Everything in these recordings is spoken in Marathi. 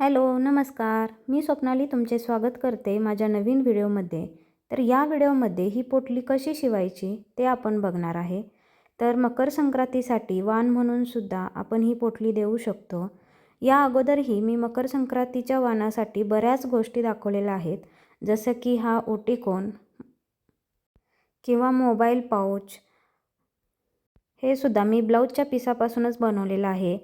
हॅलो नमस्कार. मी स्वप्नाली तुमचे स्वागत करते माझ्या नवीन व्हिडिओमध्ये. तर या व्हिडिओमध्ये ही पोटली कशी शिवायची ते आपण बघणार आहे. तर मकर संक्रांतीसाठी वाण म्हणून सुद्धा आपण ही पोटली देऊ शकतो. या अगोदरही मी मकर संक्रांतीच्या वाणासाठी बऱ्याच गोष्टी दाखवलेल्या आहेत. जसं की हा ओटीकोन किंवा मोबाईल पाऊच हे सुद्धा मी ब्लाऊजच्या पिसापासूनच बनवलेलं आहे.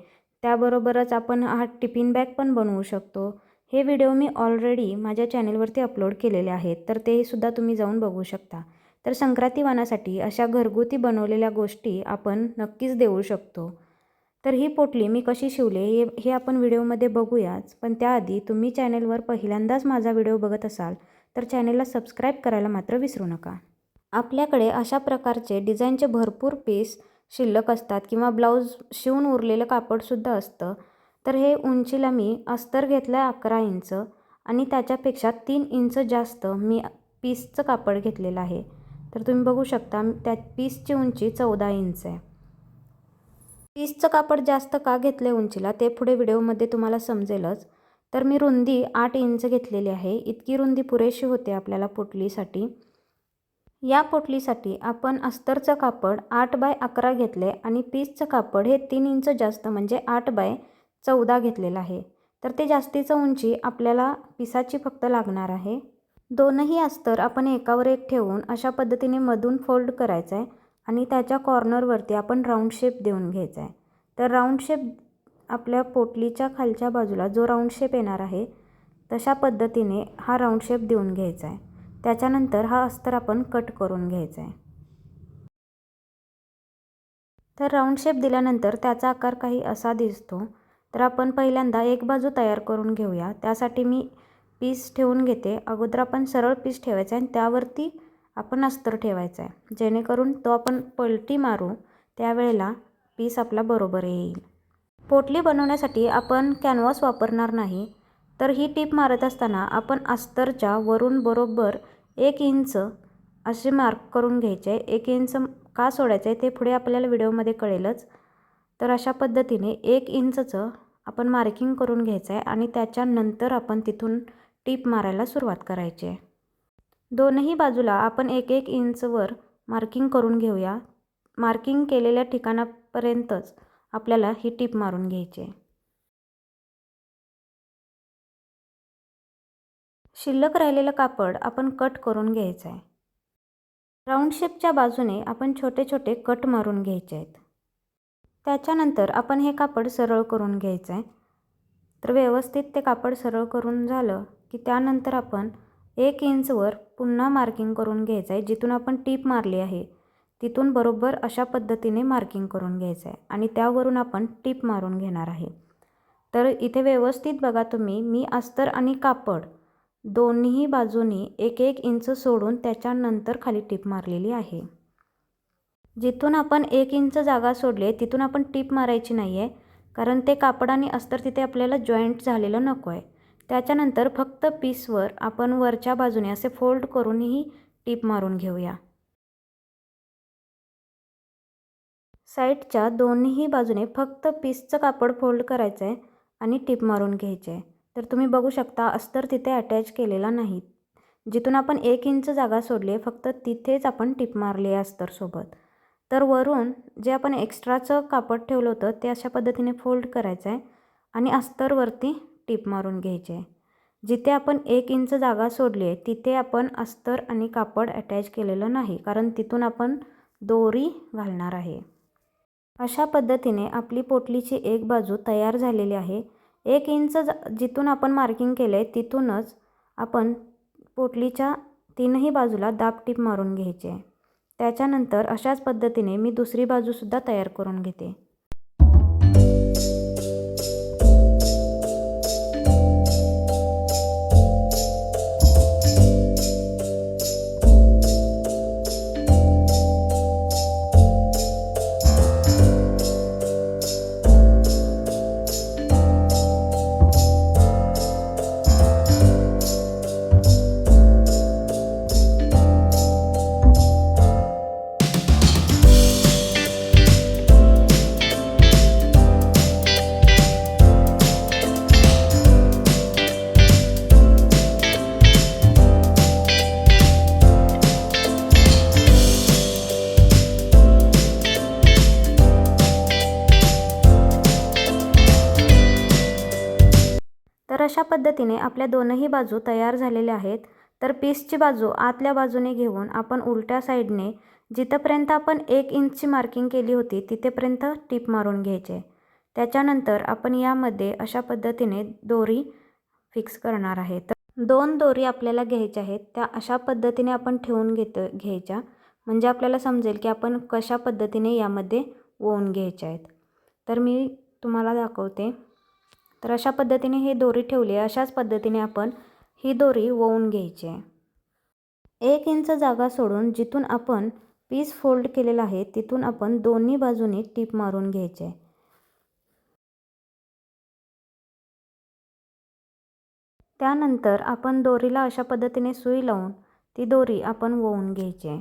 त्याबरोबरच आपण हा टिफिन बॅग पण बनवू शकतो. हे व्हिडिओ मी ऑलरेडी माझ्या चॅनेलवरती अपलोड केलेले आहेत तर ते सुद्धा तुम्ही जाऊन बघू शकता. तर संक्रांतीवानासाठी अशा घरगुती बनवलेल्या गोष्टी आपण नक्कीच देऊ शकतो. तर ही पोटली मी कशी शिवले हे हे आपण व्हिडिओमध्ये बघूयाच पण त्याआधी तुम्ही चॅनेलवर पहिल्यांदाच माझा व्हिडिओ बघत असाल तर चॅनेलला सबस्क्राईब करायला मात्र विसरू नका. आपल्याकडे अशा प्रकारचे डिझाईनचे भरपूर पीस शिल्लक असतात किंवा ब्लाऊज शिवून उरलेलं कापडसुद्धा असतं. तर हे उंचीला मी अस्तर घेतलं आहे अकरा इंच आणि त्याच्यापेक्षा तीन इंच जास्त मी पीसचं कापड घेतलेलं आहे. तर तुम्ही बघू शकता त्या पीसची उंची चौदा इंच आहे. पीसचं कापड जास्त का घेतलं आहे उंचीला ते पुढे व्हिडिओमध्ये तुम्हाला समजेलच. तर मी रुंदी आठ इंच घेतलेली आहे. इतकी रुंदी पुरेशी होते आपल्याला पोटलीसाठी. या पोटलीसाठी आपण अस्तरचं कापड आठ बाय अकरा घेतले आणि पीसचं कापड हे तीन इंच जास्त म्हणजे आठ बाय चौदा घेतलेलं आहे. तर ते जास्तीचं उंची आपल्याला पिसाची फक्त लागणार आहे. दोनही अस्तर आपण एकावर एक ठेवून अशा पद्धतीने मधून फोल्ड करायचं आहे आणि त्याच्या कॉर्नरवरती आपण राऊंड शेप देऊन घ्यायचा आहे तर राऊंड शेप आपल्या पोटलीच्या खालच्या बाजूला जो राऊंड शेप येणार आहे तशा पद्धतीने हा राऊंड शेप देऊन घ्यायचा आहे त्याच्यानंतर हा अस्तर आपण कट करून घ्यायचा आहे तर राऊंड शेप दिल्यानंतर त्याचा आकार काही असा दिसतो. तर आपण पहिल्यांदा एक बाजू तयार करून घेऊया. त्यासाठी मी पीस ठेवून घेते. अगोदर आपण सरळ पीस ठेवायचा आहे आणि त्यावरती आपण अस्तर ठेवायचा आहे जेणेकरून तो आपण पलटी मारू त्यावेळेला पीस आपला बरोबर येईल. पोटली बनवण्यासाठी आपण कॅनव्हास वापरणार नाही. तर ही टीप मारत असताना आपण अस्तरच्या वरून बरोबर एक इंच असे मार्क करून घ्यायचे. आहे एक इंच का सोडायचं आहे ते पुढे आपल्याला व्हिडिओमध्ये कळेलच. तर अशा पद्धतीने एक इंचचं आपण मार्किंग करून घ्यायचं आहे आणि त्याच्यानंतर आपण तिथून टीप मारायला सुरुवात करायची आहे. दोनही बाजूला आपण एक एक इंचवर मार्किंग करून घेऊया. मार्किंग केलेल्या ठिकाणापर्यंतच आपल्याला ही टीप मारून घ्यायची आहे. शिल्लक राहिलेलं कापड आपण कट करून घ्यायचं आहे. राऊंड शेपच्या बाजूने आपण छोटे छोटे कट मारून घ्यायचे आहेत. त्याच्यानंतर आपण हे कापड सरळ करून घ्यायचं आहे. तर व्यवस्थित ते कापड सरळ करून झालं की त्यानंतर आपण एक इंचवर पुन्हा मार्किंग करून घ्यायचं आहे. जिथून आपण टीप मारली आहे तिथून बरोबर अशा पद्धतीने मार्किंग करून घ्यायचं आहे आणि त्यावरून आपण टीप मारून घेणार आहे. तर इथे व्यवस्थित बघा तुम्ही मी अस्तर आणि कापड दोन्ही बाजूनी एक एक इंच सोडून त्याच्यानंतर खाली टीप मारलेली आहे. जिथून आपण एक इंच जागा सोडली आहे तिथून आपण टीप मारायची नाही आहे कारण ते कापड आणि अस्तर तिथे आपल्याला जॉईंट झालेलं नको आहे त्याच्यानंतर फक्त पीसवर आपण वरच्या बाजूने असे फोल्ड करूनही टीप मारून घेऊया. साईडच्या दोन्ही बाजूने फक्त पीसचं कापड फोल्ड करायचं आहे आणि टीप मारून घ्यायचे आहे तर तुम्ही बघू शकता अस्तर तिथे अटॅच केलेला नाही. जिथून आपण एक इंच जागा सोडली आहे फक्त तिथेच आपण टिप मारली आहे अस्तरसोबत तर वरून जे आपण एक्स्ट्राचं कापड ठेवलं होतं ते अशा पद्धतीने फोल्ड करायचं आहे आणि अस्तरवरती टिप मारून घ्यायचे आहे जिथे आपण एक इंच जागा सोडली आहे तिथे आपण अस्तर आणि कापड अटॅच केलेलं नाही कारण तिथून आपण दोरी घालणार आहे. अशा पद्धतीने आपली पोटलीची एक बाजू तयार झालेली आहे. एक इंच जिथून आपण मार्किंग केलं आहे तिथूनच आपण पोटलीच्या तीनही बाजूला दाब टीप मारून घ्यायचे. त्याच्यानंतर अशाच पद्धतीने मी दुसरी बाजूसुद्धा तयार करून घेते. पद्धतीने आपल्या दोनही बाजू तयार झालेल्या आहेत तर पीसची बाजू आतल्या बाजूने घेऊन आपण उलट्या साईडने जिथंपर्यंत आपण एक इंचची मार्किंग केली होती तिथेपर्यंत टीप मारून घ्यायचे. त्याच्यानंतर आपण यामध्ये अशा पद्धतीने दोरी फिक्स करणार आहे. तर दोन दोरी आपल्याला घ्यायच्या आहेत त्या अशा पद्धतीने आपण ठेवून घेत घ्यायच्या. म्हणजे आपल्याला समजेल की आपण कशा पद्धतीने यामध्ये ओवून घ्यायच्या आहेत. तर मी तुम्हाला दाखवते. तर अशा पद्धतीने ही दोरी ठेवली आहे. अशाच पद्धतीने आपण ही दोरी ओवून घ्यायची आहे. एक इंच जागा सोडून जिथून आपण पीस फोल्ड केलेला आहे तिथून आपण दोन्ही बाजूने टीप मारून घ्यायचे त्यानंतर आपण दोरीला अशा पद्धतीने सुई लावून ती दोरी आपण ववून घ्यायची आहे.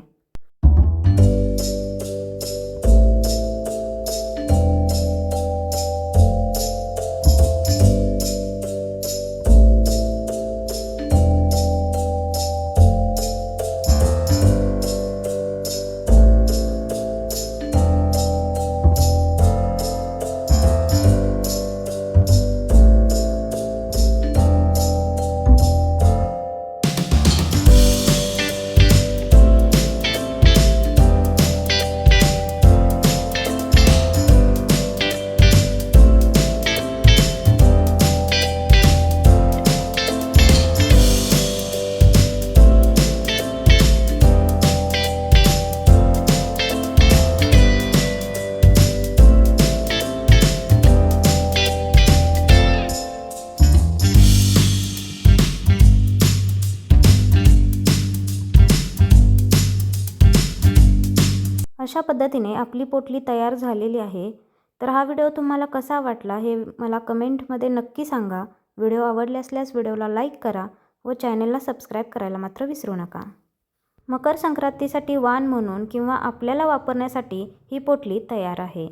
अशा पद्धतीने आपली पोटली तयार झालेली आहे. तर हा व्हिडिओ तुम्हाला कसा वाटला हे मला कमेंटमध्ये नक्की सांगा. व्हिडिओ आवडले असल्यास व्हिडिओला लाईक करा व चॅनलला सबस्क्राईब करायला मात्र विसरू नका. मकर संक्रांतीसाठी वाण म्हणून किंवा आपल्याला वापरण्यासाठी ही पोटली तयार आहे.